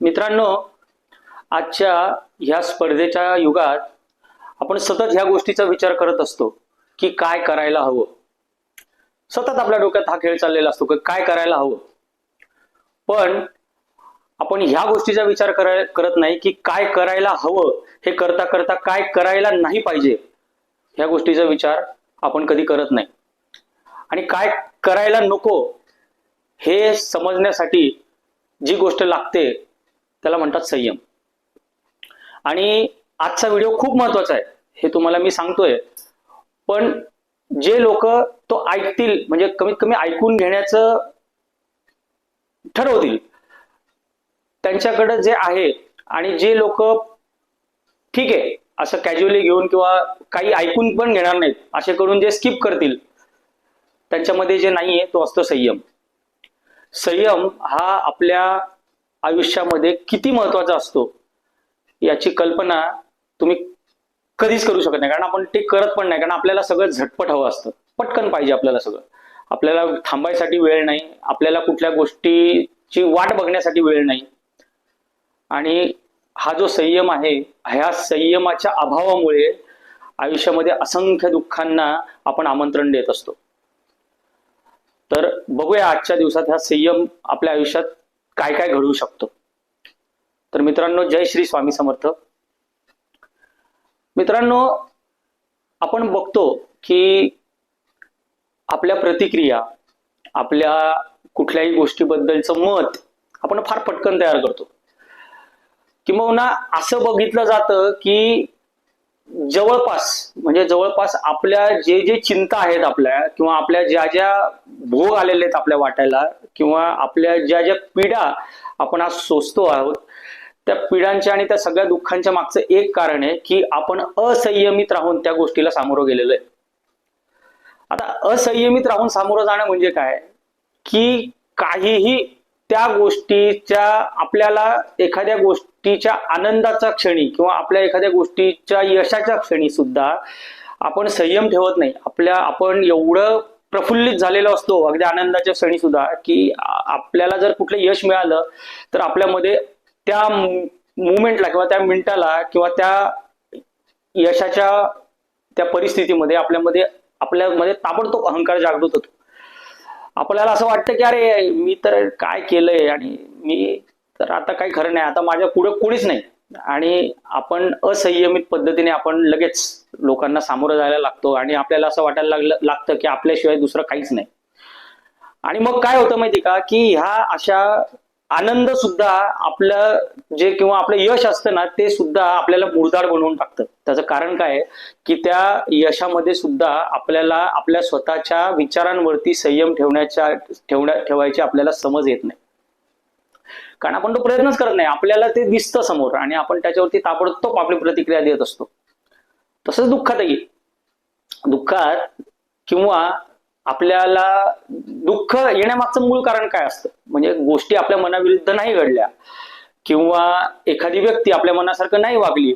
मित्रांनो आजच्या ह्या स्पर्धेच्या युगात आपण सतत ह्या गोष्टीचा विचार करत असतो की काय करायला हवं. सतत आपल्या डोक्यात हा खेळ चाललेला असतो की काय करायला हवं. पण आपण ह्या गोष्टीचा विचार कराय करत नाही की काय करायला हवं हे करता करता काय करायला नाही पाहिजे. ह्या गोष्टीचा विचार आपण कधी करत नाही. आणि काय करायला नको हे समजण्यासाठी जी गोष्ट लागते त्याला म्हणतात संयम. आणि आजचा व्हिडिओ खूप महत्त्वाचा आहे. हे तुम्हाला मी सांगतोय. पण जे लोक तो ऐकतील म्हणजे कमीत कमी ऐकून घेण्याचं ठरवतील. त्यांच्याकडे जे आहे आणि जे लोक ठीक आहे असं कॅज्युअली घेऊन किंवा काही ऐकून पण घेणार नाहीत असे करून जे स्किप करतील त्यांच्यामध्ये जे नाहीये तो असतो संयम. संयम हा आपल्या आयुष्यामध्ये किती महत्त्वाचा असतो याची कल्पना तुम्ही कधीच करू शकत नाही. कारण आपण ते करत पण नाही. कारण आपल्याला सगळं झटपट हवं असतं. पटकन पाहिजे आपल्याला सगळं. आपल्याला थांबायसाठी वेळ नाही. आपल्याला कुठल्या गोष्टीची वाट बघण्यासाठी वेळ नाही. आणि हा जो संयम आहे ह्या संयमाच्या अभावामुळे आयुष्यामध्ये असंख्य दुःखांना आपण आमंत्रण देत असतो. तर बघूया आजच्या दिवसात हा संयम आपल्या आयुष्यात काय काय घडवू शकतो? तर मित्रांनो जय श्री स्वामी समर्थ. मित्रांनो आपण बघतो की आपल्या प्रतिक्रिया आपल्या कुठल्याही गोष्टीबद्दलचं मत आपण फार पटकन तयार करतो. किंबहुना असं बघितलं जातं की जवळपास म्हणजे जवळपास आपल्या जे जे चिंता आहेत आपल्या किंवा आपल्या ज्या ज्या भोग आलेले आहेत आपल्या वाटायला किंवा आपल्या ज्या ज्या पीडा आपण आज सोसतो आहोत त्या पिढ्यांच्या आणि त्या सगळ्या दुःखांच्या मागचं एक कारण आहे की आपण असंयमित राहून त्या गोष्टीला सामोरं गेलेलो आहे. आता असंयमित राहून सामोरं जाणं म्हणजे काय? की काहीही त्या गोष्टीच्या आपल्याला एखाद्या गोष्टीच्या आनंदाच्या क्षणी किंवा आपल्या एखाद्या गोष्टीच्या यशाच्या क्षणी सुद्धा आपण संयम ठेवत नाही. आपल्या आपण एवढं प्रफुल्लित झालेलो असतो अगदी आनंदाच्या क्षणी सुद्धा की आपल्याला जर कुठलं यश मिळालं तर आपल्यामध्ये त्या मुमेंटला किंवा त्या मिनिटाला किंवा त्या यशाच्या त्या परिस्थितीमध्ये आपल्यामध्ये आपल्यामध्ये ताबडतोब अहंकार जागृत होतो. आपल्याला असं वाटतं की अरे मी तर काय केलंय आणि मी तर आता काही खरं नाही. आता माझ्या पुढे कोणीच नाही. आणि आपण असंयमित पद्धतीने आपण लगेच लोकांना सामोरं जायला लागतो आणि आपल्याला असं वाटायला लागलं लागतं की आपल्याशिवाय दुसरं काहीच नाही. आणि मग काय होतं माहिती का? की ह्या अशा आनंद सुद्धा आपलं जे किंवा आपलं यश असतं ना ते सुद्धा आपल्याला मुरदाड बनवून टाकतं. त्याचं कारण काय की त्या यशामध्ये सुद्धा आपल्याला आपल्या स्वतःच्या विचारांवरती संयम ठेवण्याच्या ठेवण्या ठेवायची आपल्याला समज येत नाही. कारण आपण तो प्रयत्नच करत नाही. आपल्याला ते दिसतं समोर आणि आपण त्याच्यावरती ताबडतोब आपली प्रतिक्रिया देत असतो. तसंच दुःखातही. दुःखात किंवा आपल्याला दुःख येण्यामागचं मूळ कारण काय असतं? म्हणजे गोष्टी आपल्या मनाविरुद्ध नाही घडल्या किंवा एखादी व्यक्ती आपल्या मनासारखं नाही वागली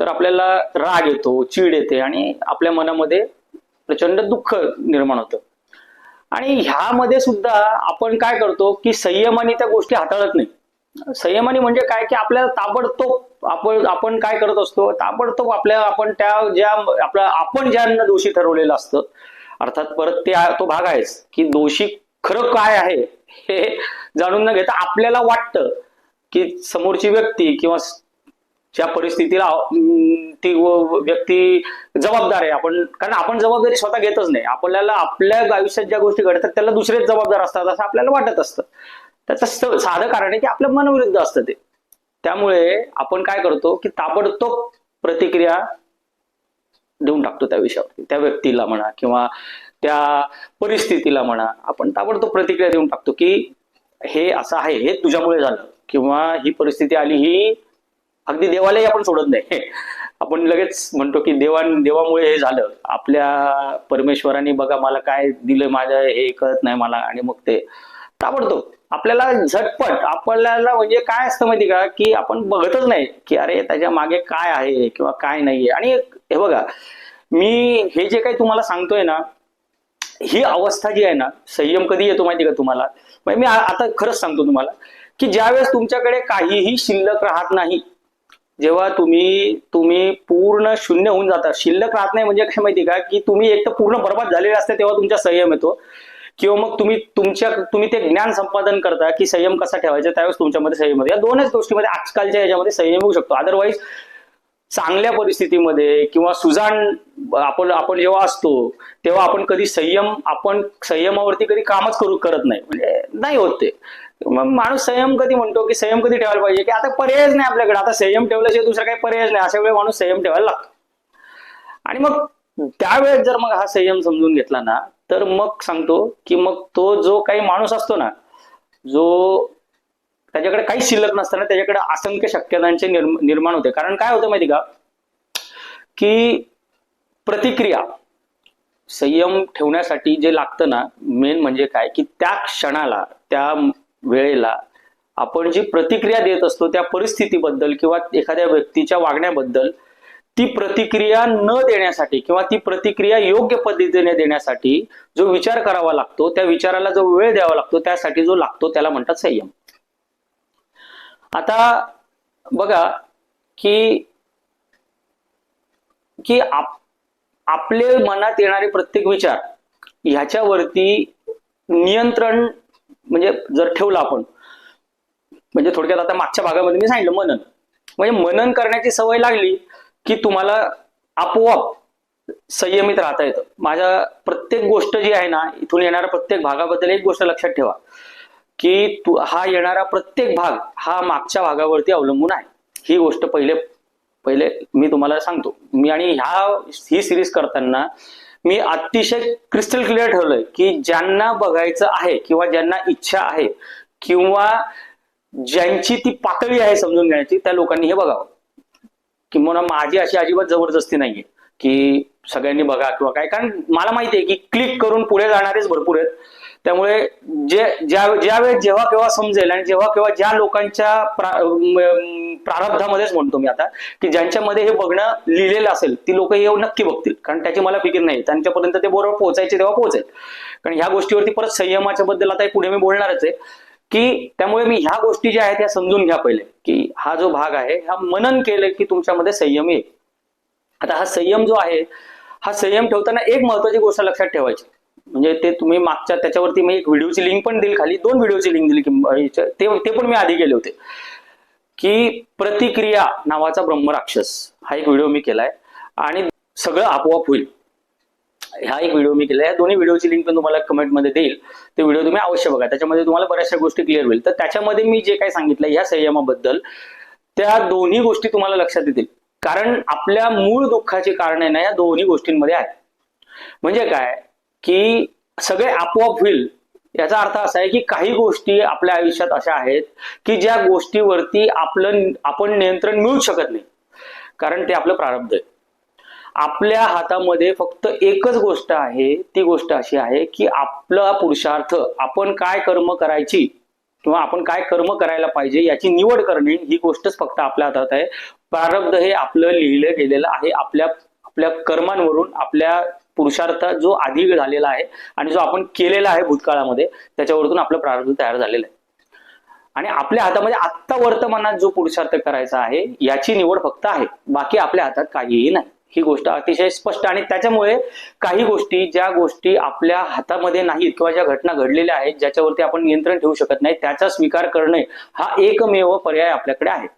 तर आपल्याला राग येतो चीड येते आणि आपल्या मनामध्ये प्रचंड दुःख निर्माण होतं. आणि ह्यामध्ये सुद्धा आपण काय करतो की संयमाने त्या गोष्टी हाताळत नाही. संयमाने म्हणजे काय की आपल्याला ताबडतोब आपण आपण काय करत असतो? ताबडतोब आपल्या आपण त्या ज्या आपल्या आपण ज्यांना दोषी ठरवलेलं असतं अर्थात परत ते तो भाग आहेच की दोषी खरं काय आहे हे जाणून न घेता आपल्याला वाटतं की समोरची व्यक्ती किंवा ज्या परिस्थितीला ती व्यक्ती जबाबदार आहे. आपण कारण आपण जबाबदारी स्वतः घेतच नाही. आपल्याला आपल्या आयुष्यात ज्या गोष्टी घडतात त्याला दुसरेच जबाबदार असतात असं आपल्याला वाटत असतं. त्याचं स- साधं कारण आहे की आपल्या मनविरुद्ध असतं ते. त्यामुळे आपण काय करतो की ताबडतोब प्रतिक्रिया देऊन टाकतो त्या विषयावरती त्या व्यक्तीला म्हणा किंवा त्या परिस्थितीला म्हणा आपण ताबडतोब प्रतिक्रिया देऊन टाकतो की हे असं आहे हे तुझ्यामुळे झालं किंवा ही परिस्थिती आली ही अगदी देवालाही आपण सोडत नाही. आपण लगेच म्हणतो की देवा देवामुळे हे झालं. आपल्या परमेश्वराने बघा मला काय दिलं माझ्या हे कळत नाही मला आणि मग ते ताबडतोब. आपल्याला झटपट आपल्याला म्हणजे काय असतं माहिती का की आपण बघतच नाही की अरे त्याच्यामागे काय आहे किंवा काय नाहीये. आणि हे बघा मी हे जे काही तुम्हाला सांगतोय ना ही अवस्था जी आहे ना संयम कधी येतो माहिती का तुम्हाला? म्हणजे मी आता खरंच सांगतो तुम्हाला की ज्यावेळेस तुमच्याकडे काहीही शिल्लक राहत नाही जेव्हा तुम्ही तुम्ही पूर्ण शून्य होऊन जाता. शिल्लक राहत नाही म्हणजे काय माहिती का की तुम्ही एक तर पूर्ण बर्बाद झालेले असते तेव्हा तुमचा संयम येतो. किंवा मग तुम्ही तुमच्या तुम्ही ते ज्ञान संपादन करता की संयम कसा ठेवायचा त्यावेळेस तुमच्यामध्ये संयम या दोनच गोष्टीमध्ये आजकालच्या याच्यामध्ये संयम होऊ शकतो. अदरवाईज चांगल्या परिस्थितीमध्ये किंवा सुजाण आपण आपण जेव्हा असतो तेव्हा आपण कधी संयम आपण संयमावरती कधी कामच करू करत नाही. म्हणजे नाही होत ते. मग माणूस संयम कधी म्हणतो की संयम कधी ठेवायला पाहिजे? की आता पर्यायच नाही आपल्याकडे. आता संयम ठेवल्याशिवाय दुसरा काही पर्यायच नाही. अशा वेळी माणूस संयम ठेवायला लागतो. आणि मग त्यावेळेस जर मग हा संयम समजून घेतला ना तर मग सांगतो की मग तो जो काही माणूस असतो ना जो त्याच्याकडे काही शिल्लक नसताना त्याच्याकडे असंख्य शक्यतांचे निर्म- निर्माण होते. कारण काय होतं माहिती का? की प्रतिक्रिया संयम ठेवण्यासाठी जे लागतं ना मेन म्हणजे काय? की त्या क्षणाला त्या वेळेला आपण जी प्रतिक्रिया देत असतो त्या परिस्थितीबद्दल किंवा एखाद्या व्यक्तीच्या वागण्याबद्दल ती प्रतिक्रिया न देण्यासाठी किंवा ती प्रतिक्रिया योग्य पद्धतीने देण्यासाठी जो विचार करावा लागतो त्या विचाराला जो वेळ द्यावा लागतो त्यासाठी जो लागतो त्याला म्हणतात संयम. आता बघा की की आप आपले मनात येणारे प्रत्येक विचार ह्याच्यावरती नियंत्रण म्हणजे जर ठेवलं आपण म्हणजे थोडक्यात आता मागच्या भागामध्ये मी सांगितलं मनन. म्हणजे मनन करण्याची सवय लागली की तुम्हाला आपोआप संयमित राहता येतं. माझ्या प्रत्येक गोष्ट जी आहे ना इथून येणाऱ्या प्रत्येक भागाबद्दल एक गोष्ट लक्षात ठेवा की तू हा येणारा प्रत्येक भाग हा मागच्या भागावरती अवलंबून आहे. ही गोष्ट पहिले पहिले मी तुम्हाला सांगतो. मी आणि ह्या ही सिरीज करताना मी अतिशय क्रिस्टल क्लिअर ठेवलंय की ज्यांना बघायचं आहे किंवा ज्यांना इच्छा आहे किंवा ज्यांची ती पातळी आहे समजून घेण्याची त्या लोकांनी हे बघावं. किंवा माझी अशी अजिबात जबरदस्ती नाहीये की सगळ्यांनी बघा किंवा काय. कारण मला माहिती आहे की क्लिक करून पुढे जाणारेच भरपूर आहेत. त्यामुळे जे ज्या ज्या वेळेस जेव्हा केव्हा समजेल आणि जेव्हा केव्हा ज्या लोकांच्या प्रारब्धामध्येच म्हणतो मी आता की ज्यांच्यामध्ये हे बघणं लिहिलेलं असेल ती लोक हे नक्की बघतील. कारण त्याची मला फिकीर नाही. त्यांच्यापर्यंत ते बरोबर पोहोचायचे तेव्हा पोहोचेल. कारण ह्या गोष्टीवरती परत संयमाच्या बद्दल आता पुढे मी बोलणारच आहे. की त्यामुळे मी ह्या गोष्टी ज्या आहेत त्या समजून घ्या पहिले की हा जो भाग आहे हा मनन केलं की तुमच्यामध्ये संयम येईल. आता हा संयम जो आहे हा संयम ठेवताना एक महत्वाची गोष्ट लक्षात ठेवायची. म्हणजे ते तुम्ही मागच्या त्याच्यावरती मी एक व्हिडिओची लिंक पण दिली खाली दोन व्हिडिओची लिंक दिली की ते ते पण मी आधी केले होते. की प्रतिक्रिया नावाचा ब्रह्मराक्षस हा एक व्हिडिओ मी केलाय. आणि सगळं आपोआप होईल. हा एक व्हिडिओ मी केला या दोन्ही व्हिडिओची लिंक पण तुम्हाला कमेंटमध्ये देईल. ते व्हिडिओ तुम्ही अवश्य बघा. त्याच्यामध्ये तुम्हाला बऱ्याचशा गोष्टी क्लिअर होईल. तर त्याच्यामध्ये मी जे काय सांगितलं या संयमाबद्दल त्या दोन्ही गोष्टी तुम्हाला लक्षात येतील. कारण आपल्या मूळ दुःखाची कारण आहे ना या दोन्ही गोष्टींमध्ये आहेत म्हणजे काय? की सगळे आपोआप होईल. याचा अर्थ असा आहे की काही गोष्टी आपल्या आयुष्यात अशा आहेत की ज्या गोष्टीवरती आपलं आपण नियंत्रण मिळू शकत नाही. कारण ते आपलं प्रारब्ध आहे. आपल्या हातामध्ये फक्त एकच गोष्ट आहे ती गोष्ट अशी आहे की आपला पुरुषार्थ आपण काय कर्म करायची किंवा आपण काय कर्म करायला पाहिजे याची निवड करणे ही गोष्टच फक्त आपल्या हातात आहे. प्रारब्ध हे आपलं लिहिलं गेलेलं आहे. आपल्या आपल्या कर्मांवरून आपल्या पुरुषार्थ जो आधी झालेला आहे आणि जो आपण केलेला आहे भूतकाळामध्ये त्याच्यावरतून आपलं प्रारब्ध तयार झालेलं आहे. आणि आपल्या हातामध्ये आत्ता वर्तमानात जो पुरुषार्थ करायचा आहे याची निवड फक्त आहे. बाकी आपल्या हातात काहीही नाही. ही गोष्ट अतिशय स्पष्ट आणि त्याच्यामुळे काही गोष्टी ज्या गोष्टी आपल्या हातामध्ये नाहीत किंवा ज्या घटना घडलेल्या आहेत ज्याच्यावरती आपण नियंत्रण ठेवू शकत नाही त्याचा स्वीकार करणे हा एकमेव पर्याय आपल्याकडे आहे.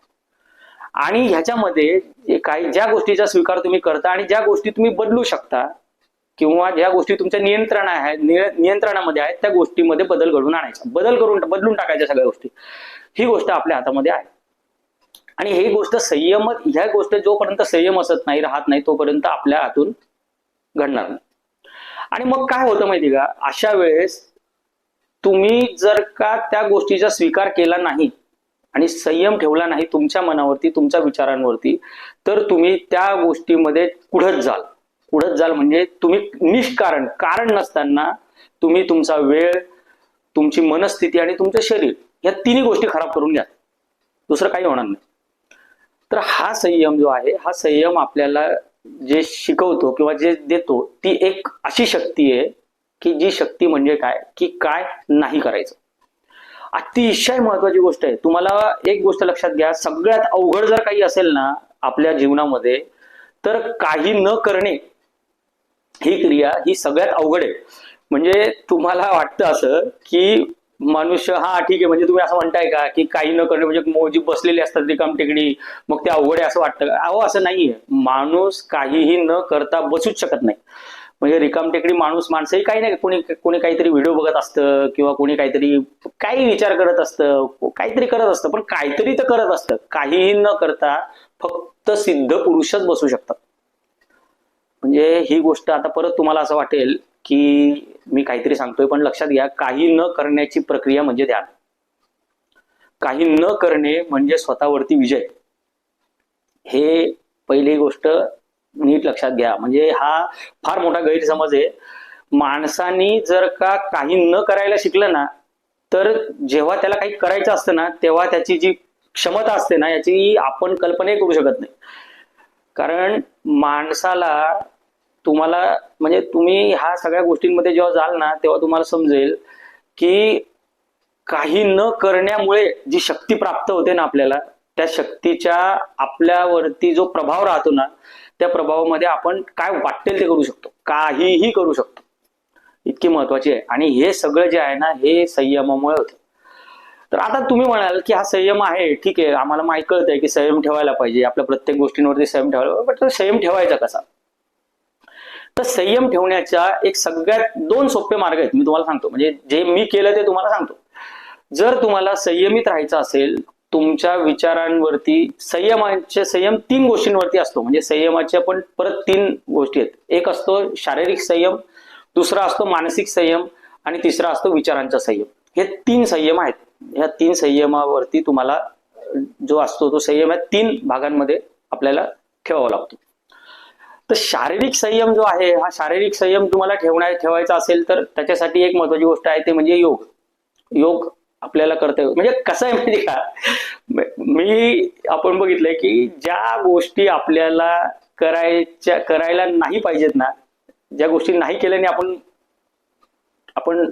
आणि ह्याच्यामध्ये काही ज्या गोष्टीचा स्वीकार तुम्ही करता आणि ज्या गोष्टी तुम्ही बदलू शकता किंवा ज्या गोष्टी तुमच्या नियंत्रण आहेत निय- नियंत्रणामध्ये आहेत त्या गोष्टीमध्ये बदल घडून आणायचा. बदल करून बदलून टाकायच्या सगळ्या गोष्टी. ही गोष्ट आपल्या हातामध्ये आहे. आणि ही गोष्ट संयम ह्या गोष्ट जोपर्यंत संयम असत नाही राहत नाही तोपर्यंत आपल्या हातून घडणार नाही. आणि मग काय होतं माहिती का? अशा वेळेस तुम्ही जर का त्या गोष्टीचा स्वीकार केला नाही आणि संयम ठेवला नाही तुमच्या मनावरती तुमच्या विचारांवरती तर तुम्ही त्या गोष्टीमध्ये कुढत जाल. कुढत जाल म्हणजे तुम्ही निष्कारण कारण नसताना तुम्ही तुमचा वेळ तुमची मनस्थिती आणि तुमचं शरीर या तिन्ही गोष्टी खराब करून घ्या. दुसरं काही होणार नाही. तर हा संयम जो आहे हा संयम आपल्याला जे शिकवतो किंवा जे देतो ती एक अशी शक्ती आहे की जी शक्ती म्हणजे काय? की काय नाही करायचं. अतिशय महत्वाची गोष्ट आहे. तुम्हाला एक गोष्ट लक्षात घ्या सगळ्यात अवघड जर काही असेल ना आपल्या जीवनामध्ये तर काही न करणे ही क्रिया ही सगळ्यात अवघड आहे. म्हणजे तुम्हाला वाटतं असं की मनुष्य हा ठीक आहे. म्हणजे तुम्ही असं म्हणताय का की काही न करणे म्हणजे मोजी बसलेली असतात रिकाम टेकडी मग ते अवघड आहे असं वाटतं का? अहो असं नाहीये. माणूस काहीही न करता बसूच शकत नाही. म्हणजे रिकाम टेकडी माणूस माणसंही काही नाही कोणी कोणी काहीतरी व्हिडिओ बघत असतं किंवा कोणी काहीतरी काही विचार करत असतं काहीतरी करत असतं पण काहीतरी तर करत असतं. काहीही न करता फक्त सिद्ध पुरुषच बसू शकतात. म्हणजे ही गोष्ट आता परत तुम्हाला असं वाटेल की मी काहीतरी सांगतोय पण लक्षात घ्या काही न करण्याची प्रक्रिया म्हणजे ध्यान. काही न करणे म्हणजे स्वतःवरती विजय. हे पहिली गोष्ट नीट लक्षात घ्या. म्हणजे हा फार मोठा गैरसमज आहे. माणसानी जर का काही न करायला शिकलं ना तर जेव्हा त्याला काही करायचं असतं ना तेव्हा त्याची जी क्षमता असते ना याची आपण कल्पनाही करू शकत नाही. कारण माणसाला तुम्हाला म्हणजे तुम्ही ह्या सगळ्या गोष्टींमध्ये जेव्हा जाल ना तेव्हा तुम्हाला समजेल की काही न करण्यामुळे जी शक्ती प्राप्त होते ना आपल्याला त्या शक्तीच्या आपल्यावरती जो प्रभाव राहतो ना त्या प्रभावामध्ये आपण काय वाटेल ते करू शकतो. काहीही करू शकतो. इतकी महत्वाची आहे. आणि हे सगळं जे आहे ना हे संयमामुळे होतं. तर आता तुम्ही म्हणाल की हा संयम आहे ठीक आहे. आम्हाला माहीत कळत आहे की संयम ठेवायला पाहिजे. आपल्या प्रत्येक गोष्टींवरती संयम ठेवायला पण संयम ठेवायचा कसा? तर संयम ठेवण्याच्या एक सगळ्यात दोन सोपे मार्ग आहेत मी तुम्हाला सांगतो. म्हणजे जे मी केलं ते तुम्हाला सांगतो. जर तुम्हाला संयमित राहायचं असेल तुमच्या विचारांवरती संयमाचे संयम तीन गोष्टींवरती असतो. म्हणजे संयमाच्या पण परत तीन गोष्टी आहेत. एक असतो शारीरिक संयम दुसरा असतो मानसिक संयम आणि तिसरा असतो विचारांचा संयम. हे तीन संयम आहेत. ह्या तीन संयमावरती तुम्हाला जो असतो तो संयम आहे तीन भागांमध्ये आपल्याला ठेवावा लागतो. तर शारीरिक संयम जो आहे हा शारीरिक संयम तुम्हाला ठेवण्या ठेवायचा असेल तर त्याच्यासाठी एक महत्वाची गोष्ट आहे ते म्हणजे योग. योग आपल्याला करता येईल म्हणजे कसं आहे माहिती का? मी आपण बघितलंय की ज्या गोष्टी आपल्याला करायच्या करायला नाही पाहिजेत ना ज्या गोष्टी नाही केल्याने आपण आपण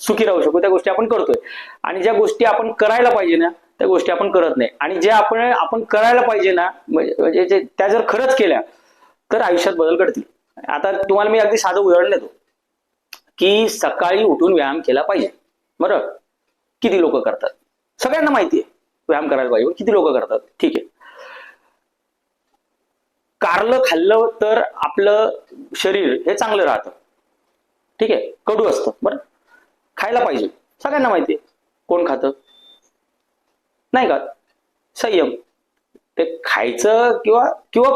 सुखी राहू शकू त्या गोष्टी आपण करतोय. आणि ज्या गोष्टी आपण करायला पाहिजे ना त्या गोष्टी आपण करत नाही. आणि ज्या आपण आपण करायला पाहिजे ना म्हणजे, म्हणजे, म्हणजे त्या जर खरंच केल्या तर आयुष्यात बदल घडतील. आता तुम्हाला मी अगदी साधं उदाहरण देतो. की सकाळी उठून व्यायाम केला पाहिजे. बरं? किती लोक करतात? सगळ्यांना माहिती आहे. व्यायाम करायला पाहिजे. किती लोक करतात? ठीक आहे. कारलं खाल्लं तर आपलं शरीर हे चांगलं राहतं. ठीक आहे? कडू असतं. बरं? खायला पाहिजे. सगळ्यांना माहिती आहे. कोण खातं? नाही का संयम. ते खायचं किंवा किंवा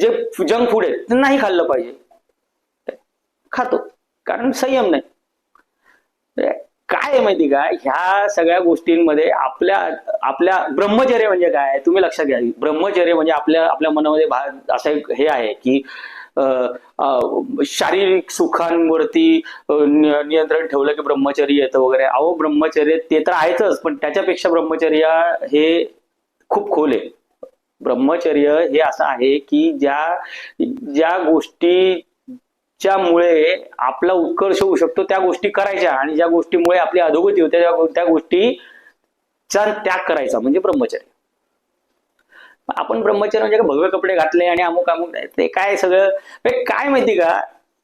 जे जंक फूड आहे ते नाही खाल्लं पाहिजे. खातो कारण संयम नाही. काय माहिती का? ह्या सगळ्या गोष्टींमध्ये आपल्या आपल्या ब्रह्मचर्य म्हणजे काय तुम्ही लक्षात घ्या. ब्रह्मचर्य म्हणजे आपल्या आपल्या मनामध्ये असं एक हे आहे की शारीरिक सुखांवरती नियंत्रण ठेवलं की ब्रह्मचर्य येतं वगैरे. अहो ब्रह्मचर्य ते तर आहेतच पण त्याच्यापेक्षा ब्रह्मचर्य हे खूप खोल आहे. ब्रह्मचर्य हे असं आहे की ज्या ज्या गोष्टीच्या मुळे आपला उत्कर्ष होऊ शकतो त्या गोष्टी करायच्या आणि ज्या गोष्टीमुळे आपली अधोगती होते त्या गोष्टीचा त्याग करायचा म्हणजे ब्रह्मचर्य. आपण ब्रह्मचर्य म्हणजे भगवे कपडे घातले आणि अमुक अमुक ते काय सगळं? काय माहिती का?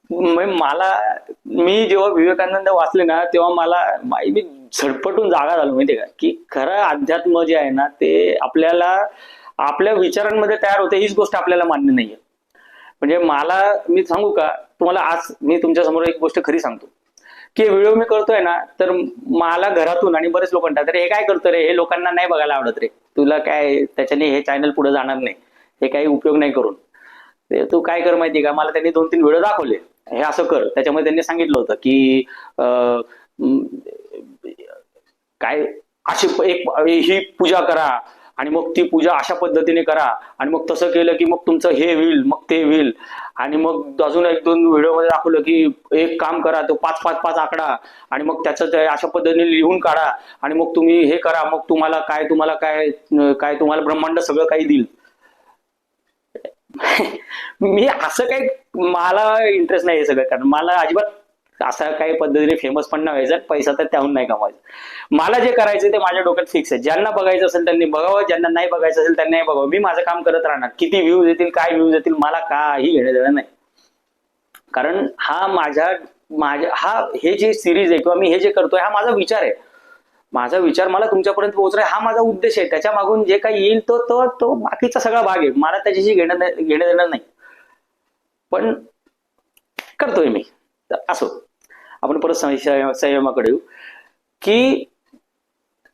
म्हणजे मला मी जेव्हा विवेकानंद वाचले ना तेव्हा मला मी झडपटून जागा झालो माहिती का? की खरं अध्यात्म जे आहे ना ते आपल्याला आपल्या विचारांमध्ये तयार होते हीच गोष्ट आपल्याला मान्य नाहीये. म्हणजे मला मी सांगू का तुम्हाला आज मी तुमच्यासमोर एक गोष्ट खरी सांगतो. की व्हिडिओ मी करतोय ना तर मला घरातून आणि बरेच लोक तर हे काय करतो रे? हे लोकांना नाही बघायला आवडत रे. तुला काय त्याच्याने हे चॅनल पुढे जाणार नाही. हे काही उपयोग नाही करून. तू काय कर माहिती का? मला त्यांनी दोन तीन व्हिडिओ दाखवले. हे असं कर. त्याच्यामध्ये त्यांनी सांगितलं होतं की काय अशी एक ही पूजा करा. आणि मग ती पूजा अशा पद्धतीने करा. आणि मग तसं केलं की मग तुमचं हे होईल मग ते होईल. आणि मग अजून एक दोन व्हिडिओमध्ये दाखवलं की एक काम करा तो पाच पाच पाच आकडा. आणि मग त्याचं ते अशा पद्धतीने लिहून काढा. आणि मग तुम्ही हे करा मग तुम्हाला काय तुम्हाला काय काय तुम्हाला ब्रह्मांड सगळं काही देईल. मी असं काही मला इंटरेस्ट नाही हे सगळं कारण मला अजिबात असा काही पद्धतीने फेमस पण नाही व्हायचं पैसा तर त्याहून नाही कमवायचा. मला जे करायचं ते माझ्या डोक्यात फिक्स आहे. ज्यांना बघायचं असेल त्यांनी बघावं ज्यांना नाही बघायचं असेल त्यांनी नाही बघावं. मी माझं काम करत राहणार. किती व्ह्यूज येतील काय व्ह्यूज येतील मला काही घेणं देणं नाही. कारण हा माझ्या माझ्या हा हे जे सिरीज आहे किंवा मी हे जे करतोय हा माझा विचार आहे. माझा विचार मला तुमच्यापर्यंत पोहोचला हा माझा उद्देश आहे. त्याच्या मागून जे काही येईल तो तो तो बाकीचा सगळा भाग आहे. मला त्याच्याशी घेणं घेणं देणं नाही. पण करतोय मी. असो. आपण परत संयमाकडे येऊ. की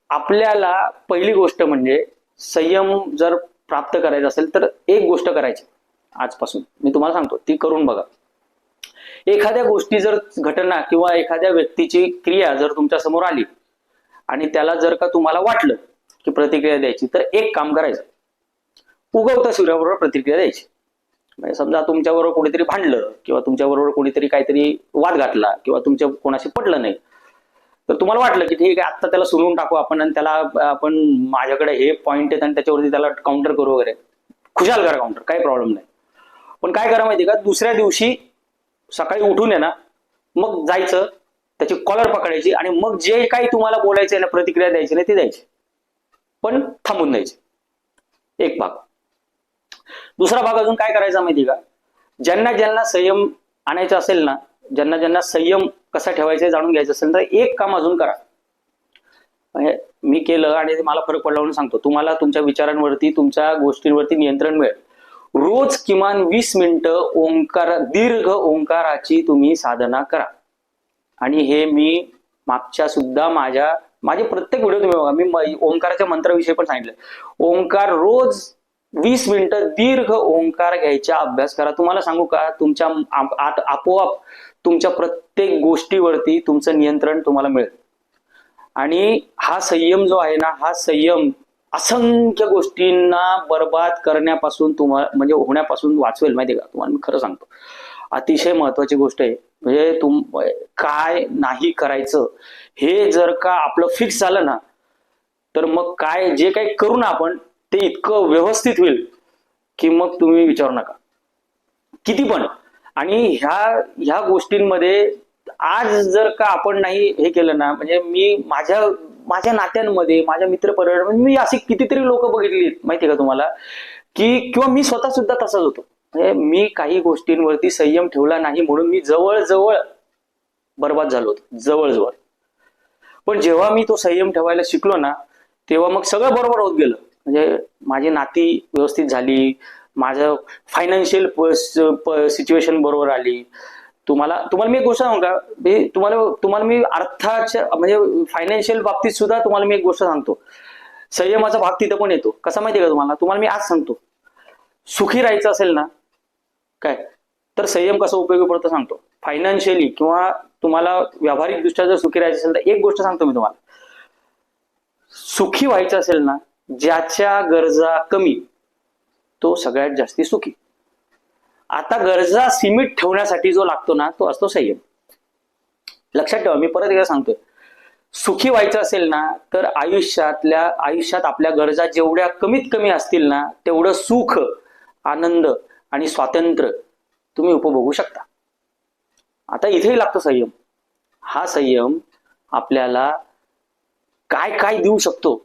आपल्याला पहिली गोष्ट म्हणजे संयम जर प्राप्त करायचा असेल तर एक गोष्ट करायची आजपासून. मी तुम्हाला सांगतो ती करून बघा. एखाद्या गोष्टी जर घटना किंवा एखाद्या व्यक्तीची क्रिया जर तुमच्यासमोर आली आणि त्याला जर का तुम्हाला वाटलं की प्रतिक्रिया द्यायची तर एक काम करायचं. उगवता सूर्याबरोबर प्रतिक्रिया द्यायची. म्हणजे समजा तुमच्याबरोबर कोणीतरी भांडलं किंवा तुमच्याबरोबर कोणीतरी काहीतरी वाद घातला किंवा तुमच्या कोणाशी पटलं नाही तर तुम्हाला वाटलं की ठीक आहे आत्ता त्याला सुनवून टाकू आपण आणि त्याला आपण माझ्याकडे हे पॉईंट आहेत आणि त्याच्यावरती त्याला काउंटर करू वगैरे. खुशाल करा काउंटर काही प्रॉब्लेम नाही. पण काय करा माहिती का? दुसऱ्या दिवशी सकाळी उठून ये ना मग जायचं त्याची कॉलर पकडायची आणि मग जे काही तुम्हाला बोलायचं आहे ना प्रतिक्रिया द्यायची नाही ते द्यायची. पण थांबून द्यायची. एक भाग. दुसरा भाग अजून काय करायचा माहिती का? ज्यांना ज्यांना संयम आणायचा असेल ना ज्यांना ज्यांना संयम कसा ठेवायचा जाणून घ्यायचं असेल तर एक काम अजून करा. म्हणजे मी केलं आणि मला फरक पडला म्हणून सांगतो. तुम्हाला तुमच्या विचारांवरती तुमच्या गोष्टींवरती नियंत्रण मिळेल. रोज किमान वीस मिनिटं ओंकार दीर्घ ओंकाराची तुम्ही साधना करा. आणि हे मी मागच्या सुद्धा माझ्या माझे प्रत्येक व्हिडिओ तुम्ही बघा. मी ओंकाराच्या मंत्राविषयी पण सांगितलं. ओंकार रोज वीस मिनिटं दीर्घ ओंकार घ्यायचा अभ्यास करा. तुम्हाला सांगू का तुमच्या आत- आपोआप तुमच्या प्रत्येक गोष्टीवरती तुमचं नियंत्रण तुम्हाला मिळेल आणि हा संयम जो आहे ना हा संयम असंख्य गोष्टींना बर्बाद करण्यापासून तुम्हाला म्हणजे होण्यापासून वाचवेल माहिती का? तुम्हाला मी खरं सांगतो. अतिशय महत्वाची गोष्ट आहे. म्हणजे तुम काय नाही करायचं हे जर का आपलं फिक्स झालं ना तर मग काय जे काही करू ना आपण ते इतकं व्यवस्थित होईल की मग तुम्ही विचारू नका. किती पण. आणि ह्या ह्या गोष्टींमध्ये आज जर का आपण नाही हे केलं ना म्हणजे मी माझ्या माझ्या नात्यांमध्ये माझ्या मित्रपरिवारामध्ये मी अशी कितीतरी लोक बघितली माहिती का तुम्हाला? की किंवा मी स्वतः सुद्धा तसाच होतो. म्हणजे मी काही गोष्टींवरती संयम ठेवला नाही म्हणून मी जवळजवळ बर्बाद झालो होतो. जवळजवळ. पण जेव्हा मी तो संयम ठेवायला शिकलो ना तेव्हा मग सगळं बरोबर होत गेलं. म्हणजे माझी नाती व्यवस्थित झाली माझं फायनान्शियल सिच्युएशन बरोबर आली. तुम्हाला तुम्हाला मी एक गोष्ट सांगू का? मी तुम्हाला तुम्हाला मी अर्थाच्या म्हणजे फायनान्शियल बाबतीत सुद्धा तुम्हाला मी एक गोष्ट सांगतो. संयमाचा भाग तिथं पण येतो. कसा माहिती का तुम्हाला? तुम्हाला मी आज सांगतो. सुखी राहायचं असेल ना काय? तर संयम कसा उपयोगी पडतो सांगतो. फायनान्शियली किंवा तुम्हाला व्यावहारिक दृष्ट्या जर सुखी राहायचं असेल तर एक गोष्ट सांगतो मी तुम्हाला. सुखी व्हायचं असेल ना ज्याच्या गरजा कमी तो सगळ्यात जास्ती सुखी. आता गरजा सीमित ठेवण्यासाठी जो लागतो ना तो असतो संयम. लक्षात ठेवा मी परत एकदा सांगतोय. सुखी व्हायचं असेल ना तर आयुष्यातल्या आयुष्यात आपल्या गरजा जेवढ्या कमीत कमी असतील ना तेवढं सुख आनंद आणि स्वातंत्र्य तुम्ही उपभोगू शकता. आता इथेही लागतो संयम. हा संयम आपल्याला काय काय देऊ शकतो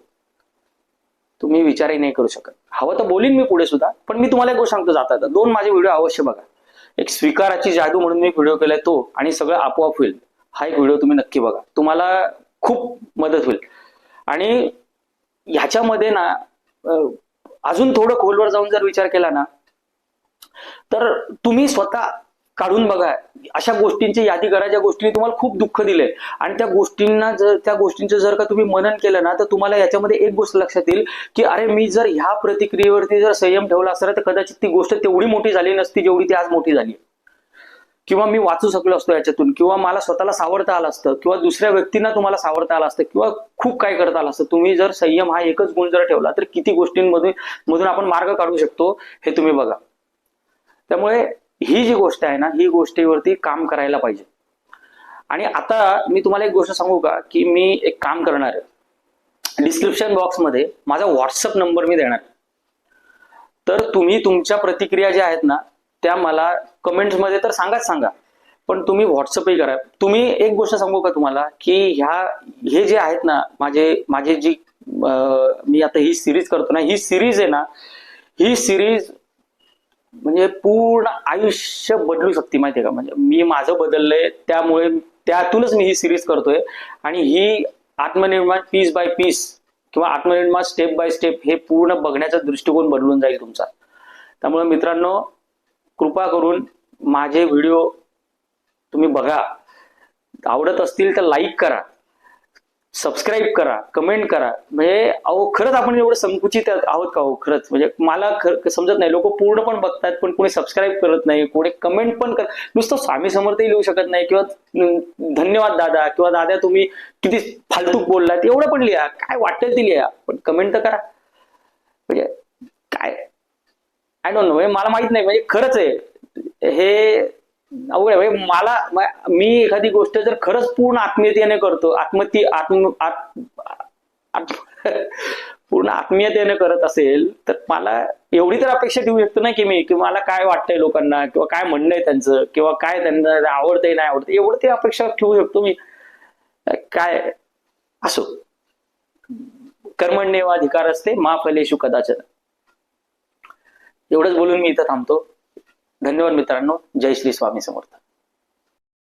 तुम्ही विचारही नाही करू शकत. हवं तर बोलीन मी पुढे सुद्धा पण मी तुम्हाला एक गोष्ट सांगतो जाता जाता. दोन माझे व्हिडिओ अवश्य बघा. एक स्वीकाराची जादू म्हणून मी व्हिडिओ केलाय तो आणि सगळं आपोआप होईल. हा एक व्हिडिओ तुम्ही नक्की बघा. तुम्हाला खूप मदत होईल. आणि ह्याच्यामध्ये ना अजून थोडं खोलवर जाऊन जर विचार केला ना तर तुम्ही स्वतः काढून बघा. अशा गोष्टींची यादी करा ज्या गोष्टीने तुम्हाला खूप दुःख दिले आणि त्या गोष्टींना जर त्या गोष्टींचं जर का तुम्ही मनन केलं ना तर तुम्हाला याच्यामध्ये एक गोष्ट लक्षात येईल की अरे मी जर ह्या प्रतिक्रियेवरती जर संयम ठेवला असता तर कदाचित ती गोष्ट तेवढी मोठी झाली नसती जेवढी ती आज मोठी झाली. किंवा मी वाचू शकलो असतो याच्यातून किंवा मला स्वतःला सावरता आलं असतं किंवा दुसऱ्या व्यक्तींना तुम्हाला सावरता आलं असतं किंवा खूप काय करता आलं असतं. तुम्ही जर संयम हा एकच गुण जर ठेवला तर किती गोष्टींमधून मधून आपण मार्ग काढू शकतो हे तुम्ही बघा. त्यामुळे ही जी गोष्ट आहे ना ही गोष्टीवरती काम करायला पाहिजे. आणि आता मी तुम्हाला एक गोष्ट सांगू का की मी एक काम करणार आहे. डिस्क्रिप्शन बॉक्समध्ये माझा व्हॉट्सअप नंबर मी देणार आहे. तर तुम्ही तुमच्या प्रतिक्रिया ज्या आहेत ना त्या मला कमेंट्समध्ये तर सांगाच सांगा. पण तुम्ही व्हॉट्सअपही करा. तुम्ही एक गोष्ट सांगू का तुम्हाला की ह्या हे जे आहेत ना माझे माझे जी मी आता ही सिरीज करतो ना ही सिरीज आहे ना ही सिरीज म्हणजे पूर्ण आयुष्य बदलू शकते माहितीये का? म्हणजे मी माझं बदललंय त्यामुळे त्यातूनच मी ही सिरीज करतोय. आणि ही आत्मनिर्माण पीस बाय पीस किंवा आत्मनिर्माण स्टेप बाय स्टेप हे पूर्ण बघण्याचा दृष्टिकोन बदलून जाईल तुमचा. त्यामुळे मित्रांनो कृपा करून माझे व्हिडिओ तुम्ही बघा. आवडत असतील तर लाईक करा. सबस्क्राईब करा कमेंट करा. म्हणजे अहो खरंच आपण एवढं संकुचित आहोत का हो खरंच? म्हणजे मला खर समजत नाही. लोक पूर्ण पण बघतात पण कोणी सबस्क्राईब करत नाही. कोणी कमेंट पण कर नुसतं स्वामी समर्थही लिहू शकत नाही किंवा धन्यवाद दादा किंवा दादा तुम्ही किती फालतूक बोललात? एवढं पण लिहा. काय वाटेल ते लिहा. पण कमेंट तर करा. म्हणजे काय? आय डोंट नो म्हणजे मला माहीत नाही. म्हणजे खरंच आहे. हे अवघड आहे. म्हणजे मला मी एखादी गोष्ट जर खरंच पूर्ण आत्मीयतेने करतो आत्मती आत्म आत्म पूर्ण आत्मीयतेने करत असेल तर मला एवढी तर अपेक्षा देऊ शकतो ना की मी की मला काय वाटतंय लोकांना किंवा काय म्हणणं आहे त्यांचं किंवा काय त्यांना आवडतंय नाही आवडतं एवढं ते अपेक्षा ठेवू शकतो मी. काय असो. कर्मण्येव अधिकार असते मा फलेशू कदाचन. एवढंच बोलून मी इथं थांबतो. धन्यवाद मित्रांनो. जय श्री स्वामी समर्थ.